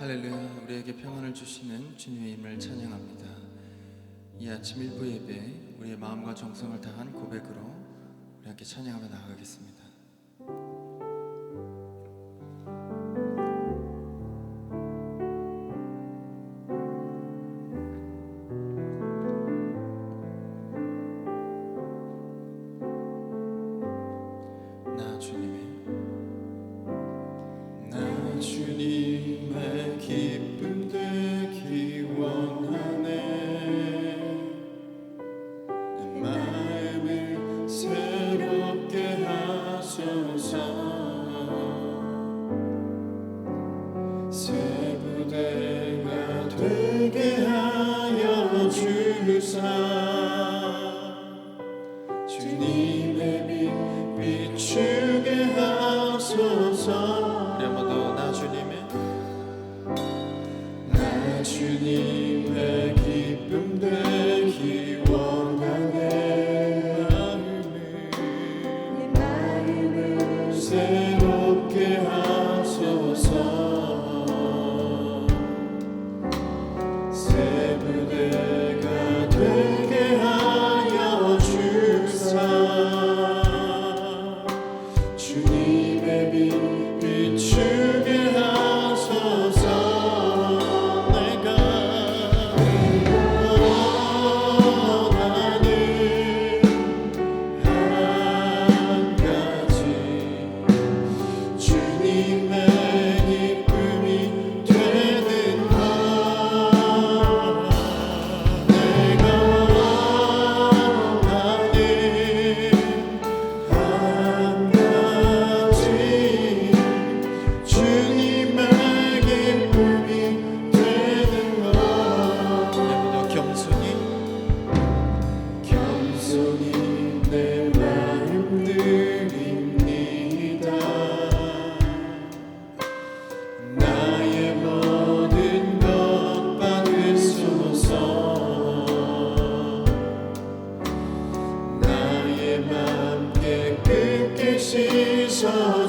할렐루야 우리에게 평안을 주시는 주님의 임을 찬양합니다. 이 아침 일부 예배 우리의 마음과 정성을 다한 고백으로 우리 함께 찬양하며 나가겠습니다. 우리 한번 더 나 주님의 나 주님. show.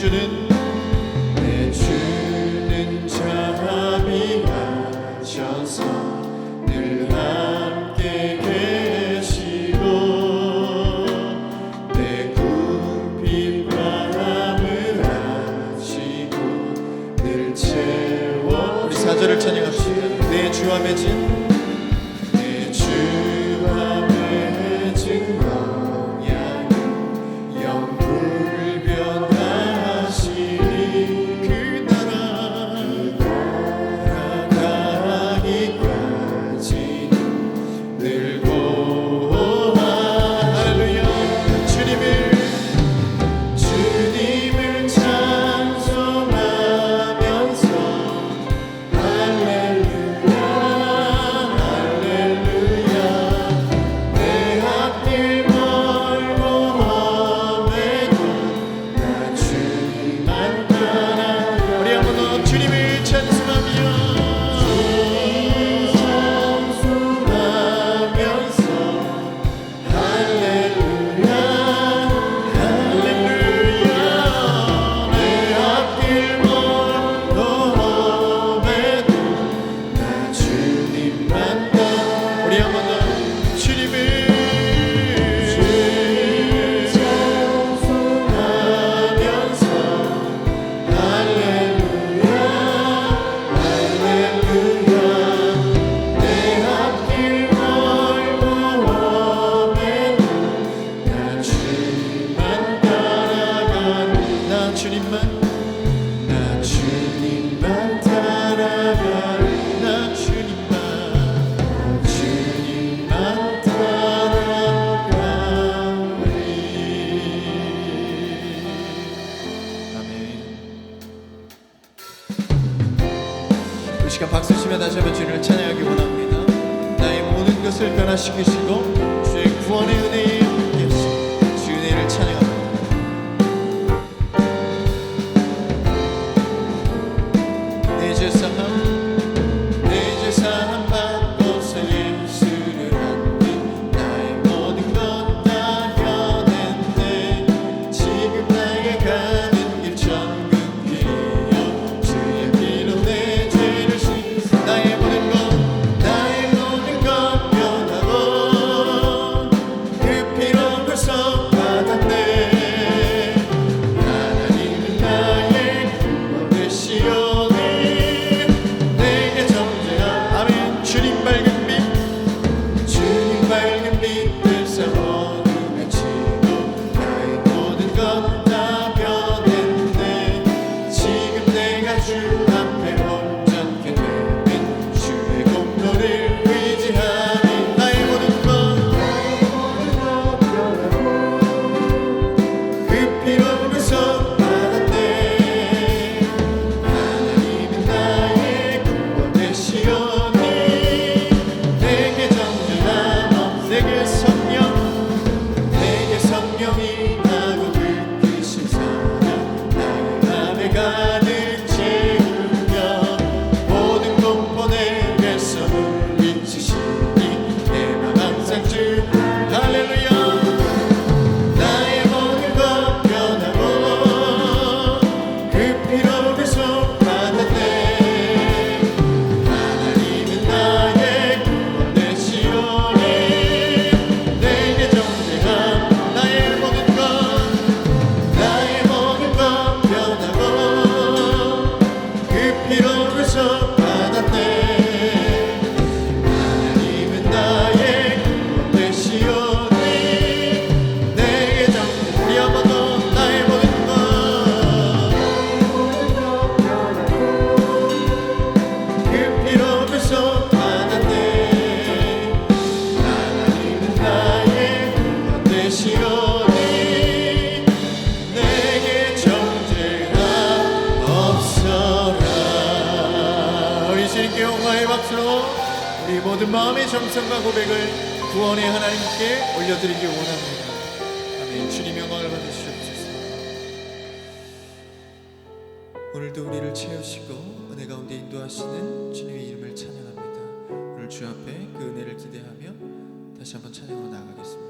gecenin Fantásticos. 마음의 정성과 고백을 구원의 하나님께 올려드리기 원합니다. 아멘. 주님 영광을 받으시옵소서. 오늘도 우리를 채우시고 은혜 가운데 인도하시는 주님의 이름을 찬양합니다. 오늘 주 앞에 그 은혜를 기대하며 다시 한번 찬양으로 나가겠습니다.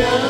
Yeah.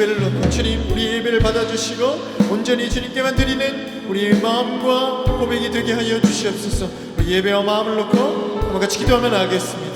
예배를 놓고 주님 우리 예배를 받아주시고 온전히 주님께만 드리는 우리의 마음과 고백이 되게 하여 주시옵소서. 우리 예배와 마음을 놓고 한번 같이 기도하면 하겠습니다.